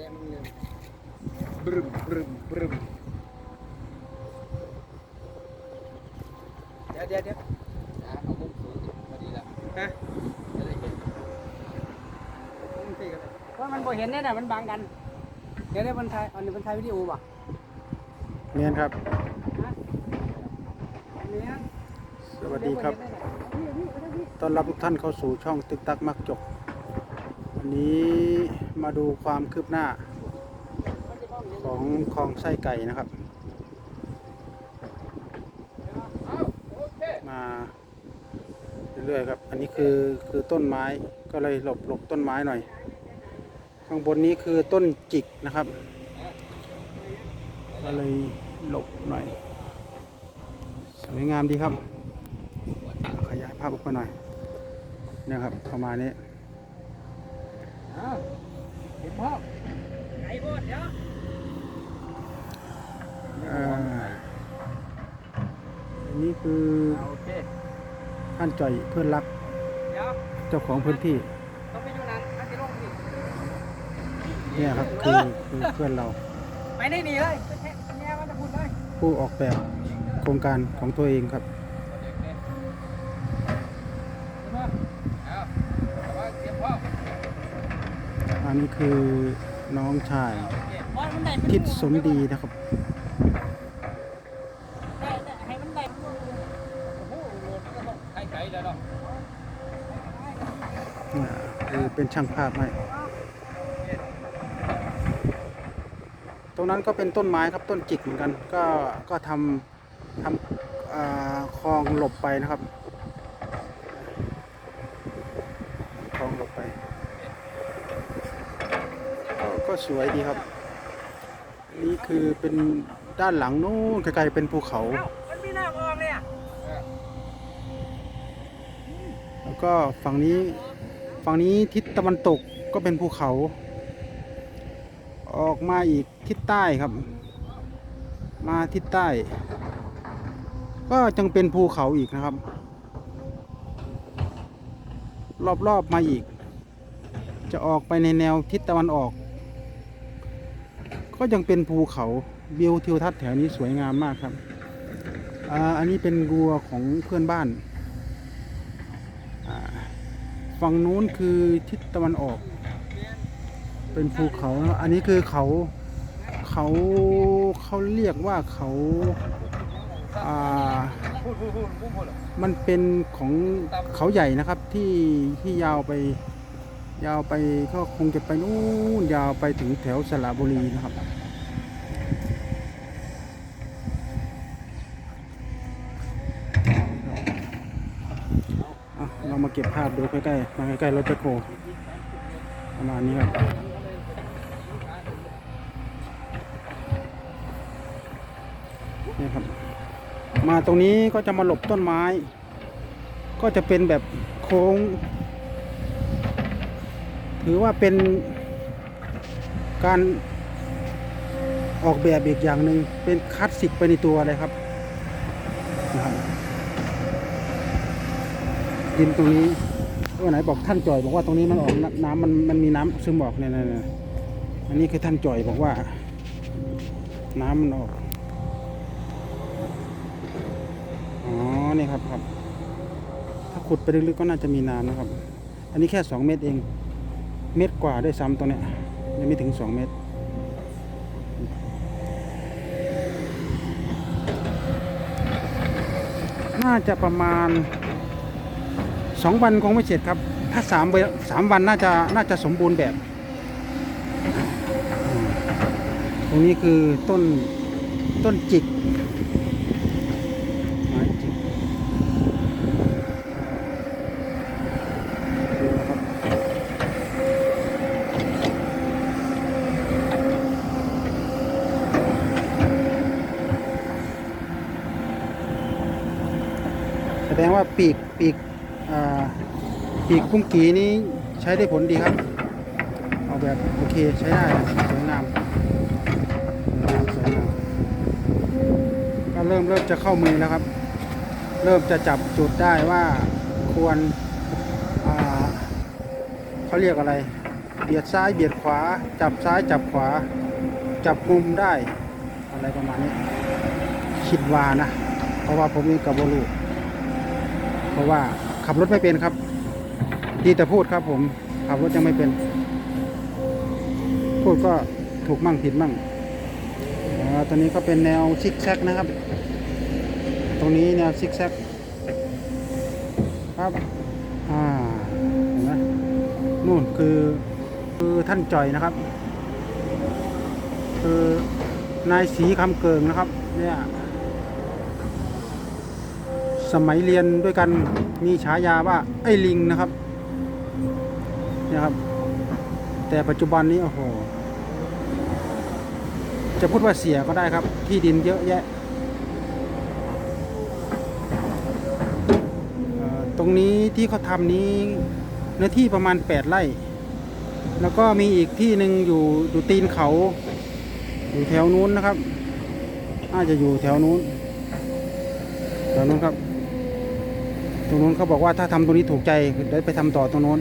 แต่มันเงินบรึมบรึมบรึมเดี๋ยวเดี๋ยวเดี๋ยวนะเอามุกสูงพอดีละฮะจะได้เห็นมันตีกันเลยเพราะมันบ่เห็นเนี่ยนะมันบังกัน เดี๋ยวได้บรรทายอันนี้บรรทายวิดีโอป่ะเนียนครับฮะอันนี้นะสวัสดีครับ ต้อนรับทุกท่านเข้าสู่ช่องตึกตักมักจก วันนี้มาดูความคืบหน้า ของคลองไส้ไก่นะครับ มาเรื่อยๆครับ อันนี้คือคือต้นไม้ก็เลยหลบหลบต้นไม้หน่อย ข้างบนนี้คือต้นจิกนะครับ ก็เลยหลบหน่อย สวยงามดีครับ ขยายภาพออกมาหน่อยนี่ครับประมาณนี้ เห็นพ่อไอ้บดเดี๋ยวอ่าอันนี้คือเอาโอเคท่านจ่อยเพื่อนรักเดี๋ยวเจ้าของพื้นที่ต้องไปอยู่นั้นอันที่ลงนี่เนี่ยครับคือคือเพื่อนเราไปได้หนีเลยไปแค่แง่ว่าจะพูดเลยผู้ออกแบบโครงการของตัวเองครับ เอาเอาว่าเตรียมพร้อม อันนี้คือน้องชายทิศสมดีนะครับอือเป็นช่างภาพให้ตรงนั้นก็เป็นต้นไม้ครับต้นจิกเหมือนกัน ก็ก็ทำทำคลองหลบไปนะครับคลองหลบไป ก็ก็สวยดีครับ นี่คือเป็นด้านหลังนู้นไกลๆเป็นภูเขาเอ้ามันมีหน้าออกเลยอะแล้วก็ฝั่งนี้ฝั่งนี้ทิศตะวันตกก็เป็นภูเขา ออกมาอีกทิศใต้ครับ มาทิศใต้ ก็จังเป็นภูเขาอีกนะครับ รอบๆมาอีก จะออกไปในแนวทิศตะวันออก ก็ยังเป็นภูเขาวิวทิวทัศน์แถวนี้สวยงามมากครับออันนี้เป็นรัวของเพื่อนบ้าน ฝั่งนู้นคือทิศตะวันออก เป็นภูเขา อันนี้คือเขาเขาเขาเรียกว่าเขาอ่ามันเป็นของเขาใหญ่นะครับที่ที่ยาวไป ยาวไปก็คงจะไปนู่นยาวไปถึงแถวสระบุรีนะครับอะเรามาเก็บภาพดูใกล้ๆ มาใกล้ๆรถแบคโฮประมาณนี้ครับนี่ครับ มาตรงนี้ก็จะมาหลบต้นไม้ ก็จะเป็นแบบโค้ง ถือว่าเป็นการออกแบบอีกอย่างหนึ่งเป็นคลาสสิกไปในตัวเลยครับนะครับดินตรงนี้ว่าไหนบอกท่านจ่อยบอกว่าตรงนี้มันออกน้ำมันมันมีน้ำซึมออกเนี่ยเนี่ยเนี่ยอันนี้คือท่านจ่อยบอกว่า น้ำมันออกอ๋อนี่ครับครับ ถ้าขุดไปลึกๆก็น่าจะมีน้ำนะครับ อันนี้แค่สองเมตรเอง เมตรกว่าด้วยซ้ำตรงเนี้ยยังไม่ถึงสองเมตร น่าจะประมาณสองวันคงไม่เสร็จครับ ถ้าสามวันสามวันน่าจะน่าจะสมบูรณ์แบบ ตรงนี้คือต้นต้นจิกไม้จิกดูนะครับแสดงว่า ปีกปีกปีกกุ้งกีนี้ใช้ได้ผลดีครับ เอาแบบโอเคใช้ได้สวยงามสวยงามก็เริ่มเริ่มจะเข้ามือแล้วครับ เริ่มจะจับจุดได้ว่าควรเขาเรียกอะไร เบียดซ้ายเบียดขวา จับซ้ายจับขวา จับมุมได้ อะไรประมาณนี้คิดว่านะ เพราะว่าผมเองกับบรู เพราะว่าขับรถไม่เป็นครับ ดีแต่พูดครับผมขับรถยังไม่เป็น พูดก็ถูกมั่งผิดมั่งอ่าตอนนี้ก็เป็นแนวซิกแซกนะครับ ตรงนี้แนวซิกแซกครับอ่าเห็นไหมนู่นคือคือท่านจ่อยนะครับ คือนายสีคำเกิงนะครับเนี่ย สมัยเรียนด้วยกันมีฉายาว่าไอ้ลิงนะครับเนี่ยครับ แต่ปัจจุบันนี้โอ้โหจะพูดว่าเสียก็ได้ครับ ที่ดินเยอะแยะตรงนี้ที่เขาทำนี้เนื้อที่ประมาณ 8 ไร่ แล้วก็มีอีกที่หนึ่งอยู่อยู่ตีนเขา อยู่แถวนู้นนะครับน่าจะอยู่แถวนู้นแถวนู้นครับ ตรงนู้นเขาบอกว่าถ้าทำตรงนี้ถูกใจได้ไปทำต่อตรงนู้น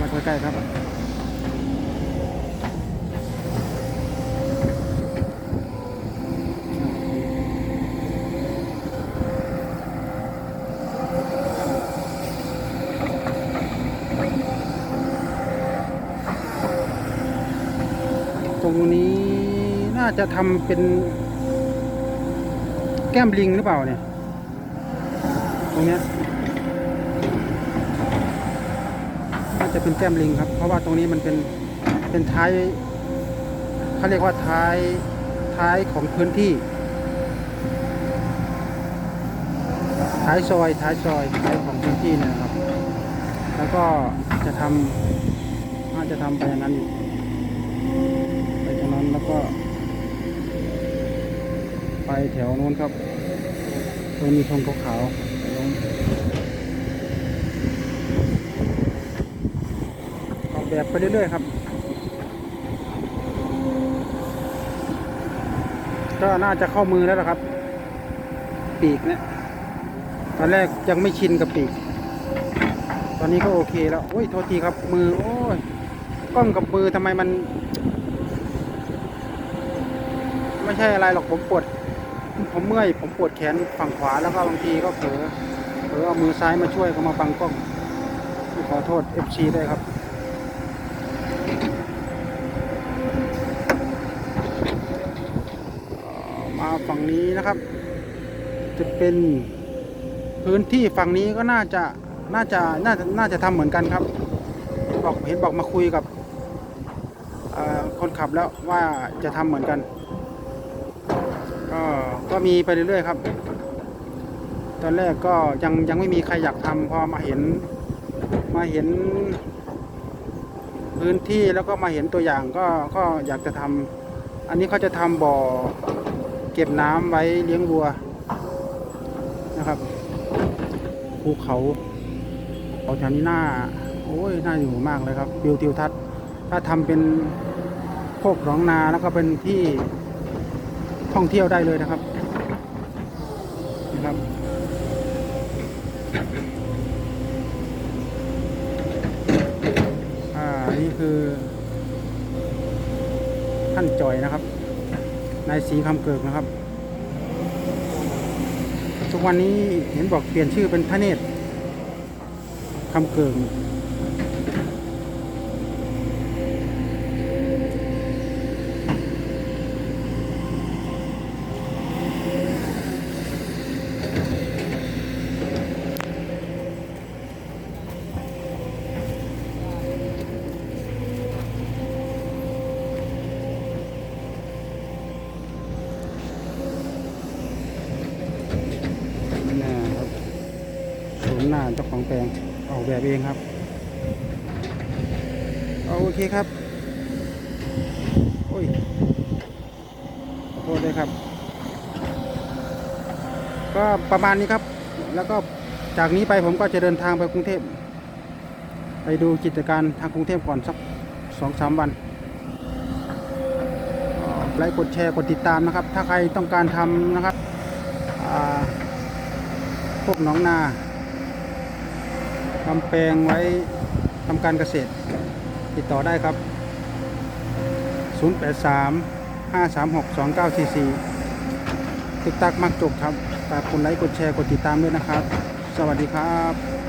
มาใกล้ๆครับตรงนี้น่าจะทำเป็น แก้มลิงหรือเปล่าเนี่ย ตรงเนี้ยน่าจะเป็นแก้มลิงครับ เพราะว่าตรงนี้มันเป็นเป็นท้ายเขาเรียกว่าท้ายท้ายของพื้นที่ ท้ายซอยท้ายซอยท้ายของพื้นที่เนี่ยครับ แล้วก็จะทำน่าจะทำไปอย่างนั้นอยู่ไปตรงนั้นแล้วก็ ไป แถวนู้นครับตรงมีธงขาวๆตรงออกแบบไปเรื่อยๆครับ ก็น่าจะเข้ามือแล้วละครับ ปีกเนี่ยตอนแรกยังไม่ชินกับปีก ตอนนี้ก็โอเคแล้วโอ้ยโทษทีครับมือ โอ้ยกล้องกับมือทำไมมัน ไม่ใช่อะไรหรอกผมปวด ผมเมื่อยผมปวดแขนฝั่งขวาแล้วก็บางทีก็เผลอเผลอเอามือซ้ายมาช่วยก็มาบังกล้องขอโทษ FC ด้วยครับมาฝั่งนี้นะครับ จะเป็นพื้นที่ฝั่งนี้ก็น่าจะน่าจะน่าจะน่าจะทำเหมือนกันครับ บอกเห็นบอกมาคุยกับคนขับแล้วว่าจะทำเหมือนกัน ก็ก็มีไปเรื่อยๆครับ ตอนแรกก็ยังยังไม่มีใครอยากทำพอมาเห็นมาเห็น พื้นที่แล้วก็มาเห็นตัวอย่างก็ก็อยากจะทำอันนี้เขาจะทำบ่อเก็บน้ำไว้เลี้ยงวัวนะครับภูเขาเขาแถวนี้น่าโอ้ยน่าอยู่มากเลยครับวิวทิวทัศน์ถ้าทำเป็นโคกหนองนาแล้วก็เป็นที่ ท่องเที่ยวได้เลยนะครับนะครับ อ่า นี่คือ ท่านจอยนะครับ นายสีคำเกิกนะครับ ทุกวันนี้เห็นบอกเปลี่ยนชื่อเป็นพระเนตรคำเกิง นหน้าเจ้าของแปลงออกแบบเองครับเอาโอเคครับ โอ้ย ขอโทษด้วยครับ ก็ประมาณนี้ครับ แล้วก็จากนี้ไปผมก็จะเดินทางไปกรุงเทพ ไปดูกิจการทางกรุงเทพก่อนสักสองสามวันไลค์กดแชร์กดติดตามนะครับ ถ้าใครต้องการทำนะครับพวกหนองนา ทำแปลงไว้ทำการเกษตร ติดต่อได้ครับ 083 536 2944ตึกตักมักจบครับฝากกดไลค์กดแชร์กดติดตามด้วยนะครับ สวัสดีครับ